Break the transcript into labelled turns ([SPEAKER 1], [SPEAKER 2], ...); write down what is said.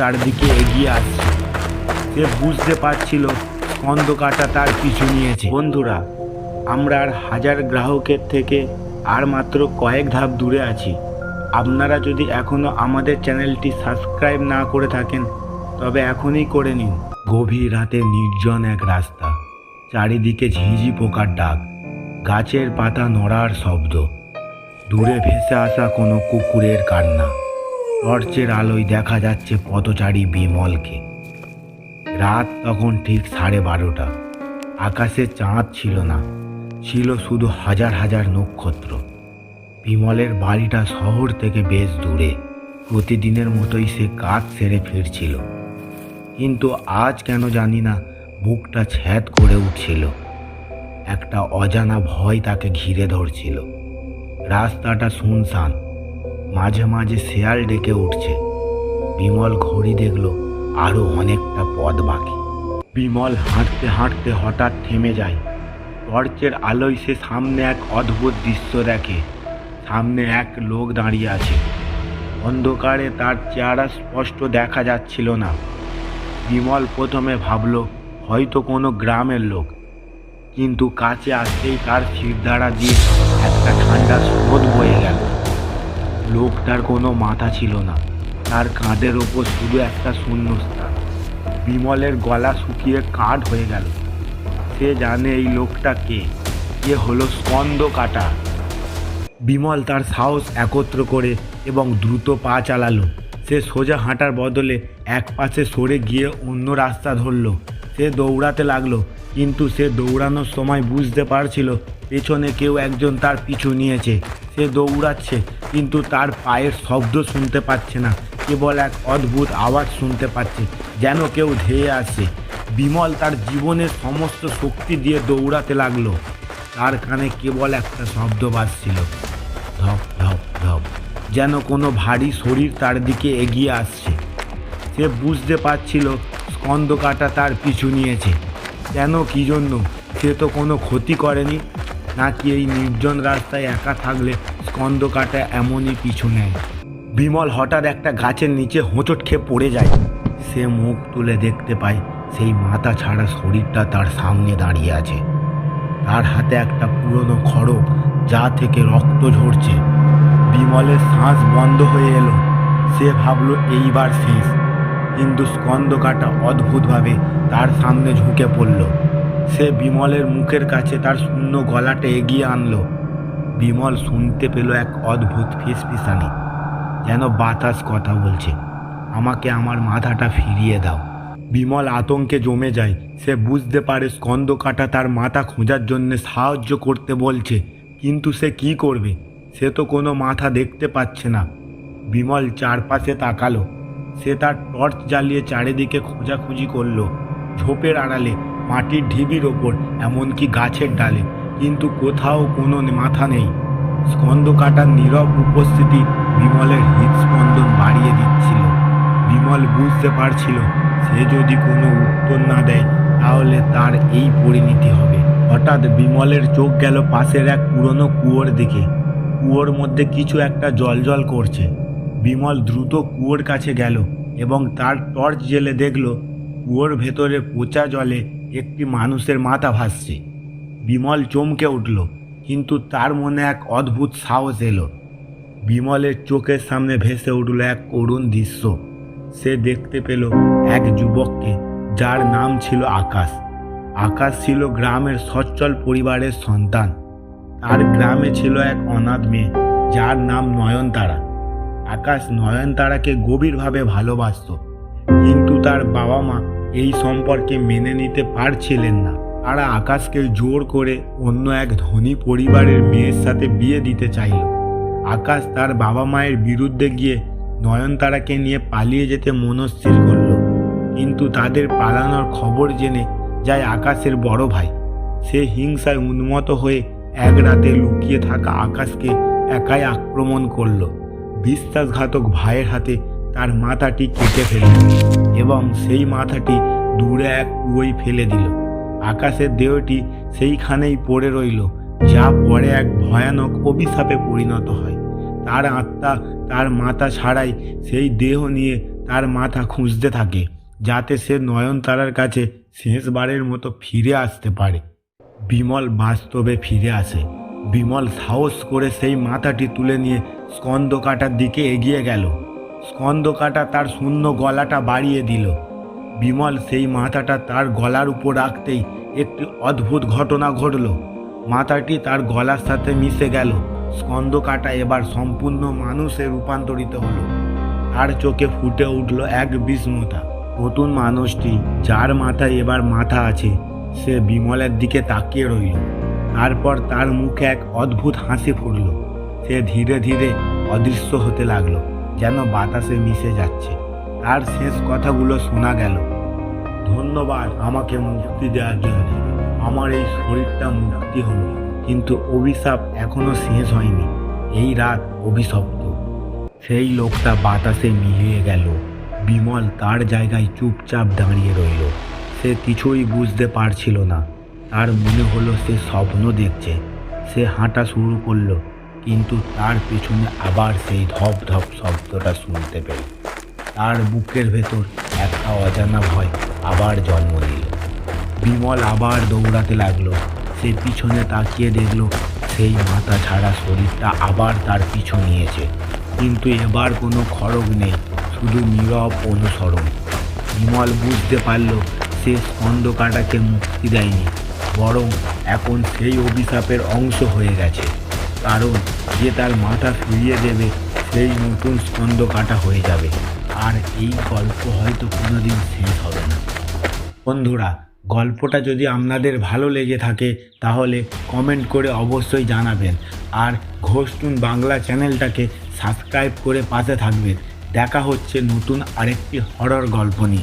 [SPEAKER 1] তার দিকে এগিয়ে আসছে। সে বুঝতে পারছিল অন্ধকারটা তার পিছু নিয়েছে। বন্ধুরা, আমরা আর হাজার গ্রাহকের থেকে আর মাত্র কয়েক ধাপ দূরে আছি। আপনারা যদি এখনও আমাদের চ্যানেলটি সাবস্ক্রাইব না করে থাকেন, তবে এখনই করে নিন। গভীর রাতে নির্জন এক রাস্তা, চারিদিকে ঝিঁঝি পোকার ডাক, গাছের পাতা নড়ার শব্দ, দূরে ভেসে আসা কোনো কুকুরের কান্না। টর্চের আলোয় দেখা যাচ্ছে পথচারী বিমলকে। রাত তখন ঠিক সাড়ে বারোটা। আকাশে চাঁদ ছিল না, ছিল শুধু হাজার হাজার নক্ষত্র। বিমলের বাড়িটা শহর থেকে বেশ দূরে, প্রতিদিনের মতোই সে কাজ সেরে ফিরছিল। কিন্তু আজ কেন জানি না, বুকটা ছ্যাদ করে উঠছিল। একটা অজানা ভয় তাকে ঘিরে ধরছিল। রাস্তাটা শুনশান মাঝে মাঝে শেয়াল ডেকে উঠছে। বিমল ঘড়ি দেখল আরও অনেকটা পথ বাকি। বিমল হাঁটতে হাঁটতে হঠাৎ থেমে যায়। টর্চের আলোয় সে সামনে এক অদ্ভুত দৃশ্য দেখে। সামনে এক লোক দাঁড়িয়ে আছে। অন্ধকারে তার চেহারা স্পষ্ট দেখা যাচ্ছিল না। বিমল প্রথমে ভাবলো, হয়তো কোনো গ্রামের লোক। কিন্তু কাছে আসতেই তার শিরদাঁড়া দিয়ে একটা ঠান্ডা স্রোত বয়ে গেল। লোকটার কোনো মাথা ছিল না। তার কাঁধের ওপর শুধু একটা শূন্যস্থান। বিমলের গলা শুকিয়ে কাঠ হয়ে গেল। সে জানে এই লোকটা কে। কে হলো স্কন্দ কাটা বিমল তার সাহস একত্র করে এবং দ্রুত পা চালালো। সে সোজা হাঁটার বদলে এক পাশে সরে গিয়ে অন্য রাস্তা ধরলো। সে দৌড়াতে লাগল, কিন্তু সে দৌড়ানোর সময় বুঝতে পারছিল পেছনে কেউ একজন তার পিছু নিয়েছে। সে দৌড়াচ্ছে, কিন্তু তার পায়ের শব্দ শুনতে পাচ্ছে না, কেবল এক অদ্ভুত আওয়াজ শুনতে পাচ্ছে, যেন কেউ ধেয়ে আসে বিমল তার জীবনের সমস্ত শক্তি দিয়ে দৌড়াতে লাগল। তার কানে কেবল একটা শব্দ বাজছিল, ধপ ধপ ধপ, যেন কোনো ভারী শরীর তার দিকে এগিয়ে আসছে। সে বুঝতে পারছিল কাটা তার পিছু নিয়েছে। কেন কি জন্য? সে তো কোনো ক্ষতি করেনি। নাকি এই নির্জন রাস্তায় একা থাকলে স্কন্দ কাটা এমনই পিছু নেয়? বিমল হঠাৎ একটা গাছের নিচে হোঁচট খেয়ে পড়ে যায়। সে মুখ তুলে দেখতে পায়, সেই মাথা ছাড়া শরীরটা তার সামনে দাঁড়িয়ে আছে। তার হাতে একটা পুরনো খড়গ, যা থেকে রক্ত ঝরছে। বিমলের শ্বাস বন্ধ হয়ে এলো। সে ভাবলো, এইবার শেষ। কিন্তু স্কন্দ কাটা অদ্ভুতভাবে তার সামনে ঝুঁকে পড়ল। সে বিমলের মুখের কাছে তার শূন্য গলাটা এগিয়ে আনলো। বিমল শুনতে পেল এক অদ্ভুত ফিসফিসানি। যেন বাতাস কথা বলছে। আমাকে আমার মাথাটা ফিরিয়ে দাও। বিমল আতঙ্কে জমে যায়। সে বুঝতে পারে স্কন্দ কাটা তার মাথা খোঁজার জন্য সাহায্য করতে বলছে। কিন্তু সে কি করবে? সে তো কোনো মাথা দেখতে পাচ্ছে না। বিমল চারপাশে তাকালো। সে তার টর্চ জ্বালিয়ে চারিদিকে খোঁজাখুঁজি করল। ঝোপের আড়ালে, মাটির ঢিবির ওপর, এমনকি গাছের ডালে। কিন্তু কোথাও কোনো মাথা নেই। স্কন্দ কাটার নীরব উপস্থিতি বিমলের হৃদস্পন্দন বাড়িয়ে দিচ্ছিল। বিমল বুঝতে পারছিল, সে যদি কোনো উত্তর না দেয়, তাহলে তার এই পরিণতি হবে। হঠাৎ বিমলের চোখ গেল পাশের এক পুরনো কুয়োর দিকে। কুয়োর মধ্যে কিছু একটা জল করছে। বিমল দ্রুত কুয়োর কাছে গেল এবং তার টর্চ জেলে দেখল কুয়োর ভেতরে পচা জলে একটি মানুষের মাথা ভাসছে। বিমল চমকে উঠল, কিন্তু তার মনে এক অদ্ভুত সাহস এলো। বিমলের চোখের সামনে ভেসে উঠল এক করুণ দৃশ্য। সে দেখতে পেল এক যুবককে, যার নাম ছিল আকাশ। আকাশ ছিল গ্রামের সচ্ছল পরিবারের সন্তান। তার গ্রামে ছিল এক অনাথ মেয়ে, যার নাম নয়নতারা। আকাশ নয়নতারাকে গভীরভাবে ভালোবাসত, কিন্তু তার বাবা মা এই সম্পর্কে মেনে নিতে পারছিলেন না। তারা আকাশকে জোর করে অন্য এক ধনী পরিবারের মেয়ের সাথে বিয়ে দিতে চাইল। আকাশ তার বাবা মায়ের বিরুদ্ধে গিয়ে নয়নতারাকে নিয়ে পালিয়ে যেতে মনস্থির করল, কিন্তু তাদের পালানোর খবর জেনে যায় আকাশের বড় ভাই। সে হিংসায় উন্মত হয়ে এক রাতে লুকিয়ে থাকা আকাশকে একাই আক্রমণ করল। বিশ্বাসঘাতক ভাইয়ের হাতে তার মাথাটি কেটে ফেলল এবং সেই মাথাটি দূরে এক কুয়োয় ফেলে দিল। আকাশের দেহটি সেইখানেই পড়ে রইল, যা পরে এক ভয়ানক অভিশাপে পরিণত হয়। তার আত্মা তার মাথা ছাড়াই সেই দেহ নিয়ে তার মাথা খুঁজতে থাকে, যাতে সে নয়নতারার কাছে শেষবারের মতো ফিরে আসতে পারে। বিমল বাস্তবে ফিরে আসে। বিমল সাহস করে সেই মাথাটি তুলে নিয়ে স্কন্দ কাটার দিকে এগিয়ে গেল। স্কন্দ কাটা তার শূন্য গলাটা বাড়িয়ে দিল। বিমল সেই মাথাটা তার গলার উপর রাখতেই একটি অদ্ভুত ঘটনা ঘটল। মাথাটি তার গলার সাথে মিশে গেল। স্কন্দ কাটা এবার সম্পূর্ণ মানুষে রূপান্তরিত হলো। তার চোখে ফুটে উঠল এক বিস্মতা। নতুন মানুষটি, যার মাথায় এবার মাথা আছে, সে বিমলের দিকে তাকিয়ে রইল। তারপর তার মুখে এক অদ্ভুত হাসি ফুটল। সে ধীরে ধীরে অদৃশ্য হতে লাগল, যেন বাতাসে মিশে যাচ্ছে। তার শেষ কথাগুলো শোনা গেল। ধন্যবাদ আমাকে মুক্তি দেওয়ার জন্য। আমার এই শরীরটা মুক্তি হলো। কিন্তু অভিশাপ এখনও শেষ হয়নি। এই রাত অভিশপ্ত। সেই লোকটা বাতাসে মিলিয়ে গেল। বিমল তার জায়গায় চুপচাপ দাঁড়িয়ে রইল। সে কিছুই বুঝতে পারছিল না। তার মনে হলো সে স্বপ্ন দেখছে। সে হাঁটা শুরু করল, কিন্তু তার পেছনে আবার সেই ধপ ধপ শব্দটা শুনতে পেল। তার বুকের ভেতর একটা অজানা ভয় আবার জন্ম নিল। বিমল আবার দৌড়াতে লাগল। সে পিছনে তাকিয়ে দেখল, সেই মাথা ছাড়া শরীরটা আবার তার পিছু নিয়েছে। কিন্তু এবার কোনো খড়গ নেই, শুধু নীরব অনুসরণ। বিমল বুঝতে পারল, সে স্কন্দকাটাকে মুক্তি দেয়নি। বরং এখন সেই অভিশাপের অংশ হয়ে গেছে। কারণ যে তার মাথা ফিরিয়ে দেবে, সেই নতুন স্কন্দ কাটা হয়ে যাবে। আর এই গল্প হয়তো কোনোদিন শেষ হবে না। বন্ধুরা, গল্পটা যদি আপনাদের ভালো লেগে থাকে, তাহলে কমেন্ট করে অবশ্যই জানাবেন। আর ঘোষটুন বাংলা চ্যানেলটাকে সাবস্ক্রাইব করে পাশে থাকবেন। দেখা হচ্ছে নতুন আরেকটি হরর গল্প নিয়ে।